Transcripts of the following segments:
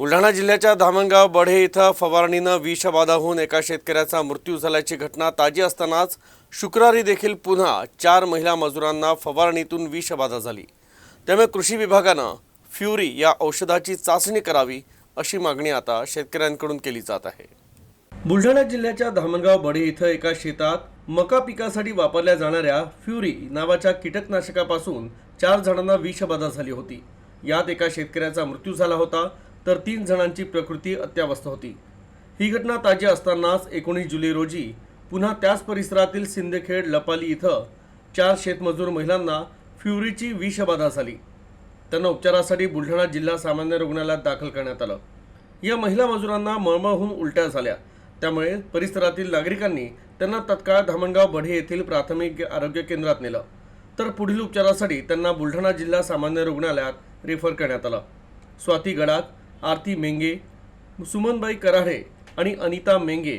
बुलढाणा जिल्ह्याच्या धामणगाव बढे इथं फवारणीनं विषबाधा होऊन एका शेतकऱ्याचा मृत्यू झाल्याची घटना ताजी असतानाच शुक्रवारी देखील पुन्हा चार महिला मजुरांना फवारणीतून विषबाधा झाली. त्यामुळे कृषी विभागानं फ्युरी या औषधाची चाचणी करावी अशी मागणी आता शेतकऱ्यांकडून केली जात आहे. बुलढाणा जिल्ह्याच्या धामणगाव बढे इथं एका शेतात मका पिकासाठी वापरल्या जाणाऱ्या फ्युरी नावाच्या कीटकनाशकापासून चार जणांना विषबाधा झाली होती. यात एका शेतकऱ्याचा मृत्यू झाला होता. तर तीन जणांची प्रकृती अत्यावस्थ होती. ही घटना ताजी असतानाच एकोणीस जुलै रोजी पुन्हा त्याच परिसरातील सिंदखेड लपाली इथं चार शेतमजूर महिलांना फ्युरीची विषबाधा झाली. त्यांना उपचारासाठी बुलढाणा जिल्हा सामान्य रुग्णालयात दाखल करण्यात आलं. या महिला मजुरांना मळमळहून उलट्या झाल्या. त्यामुळे परिसरातील नागरिकांनी त्यांना तत्काळ धामणगाव बढे येथील प्राथमिक आरोग्य केंद्रात नेलं. तर पुढील उपचारासाठी त्यांना बुलढाणा जिल्हा सामान्य रुग्णालयात रेफर करण्यात आलं. स्वाती गडाख आरती मेंगे सुमनबाई कराडे आणि अनिता मेंगे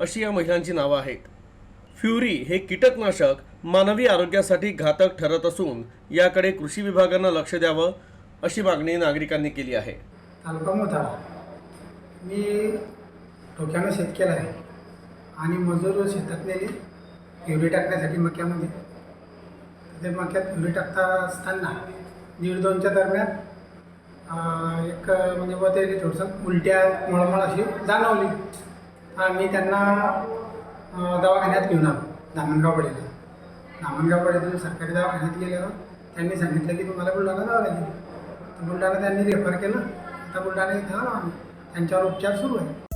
अशी या महिलांची नावं आहेत. फ्युरी हे कीटकनाशक मानवी आरोग्यासाठी घातक ठरत असून याकडे कृषी विभागानं लक्ष द्यावं अशी मागणी नागरिकांनी केली आहे. तालुका मोताळा. मी ठोक्यानं शेत केलं आहे आणि मजूर शेतात नेली युरी टाकण्यासाठी मक्यामध्ये. ते मक्यात युरी टाकता असताना दीड दोनच्या दरम्यान एक म्हणजे व ते थोडंसं उलट्या मळमळ अशी जाणवली. आम्ही त्यांना दवाखान्यात घेऊन आलो धामणगाववाडीला धामणगाववाडीतून सरकारी दवाखान्यात गेल्यावर त्यांनी सांगितलं की तुम्हाला बुलढाणा जावं लागेल. तर बुलढाणा त्यांनी रेफर केलं. आता बुलढाणा इथं आलो आम्ही. त्यांच्यावर उपचार सुरू आहे.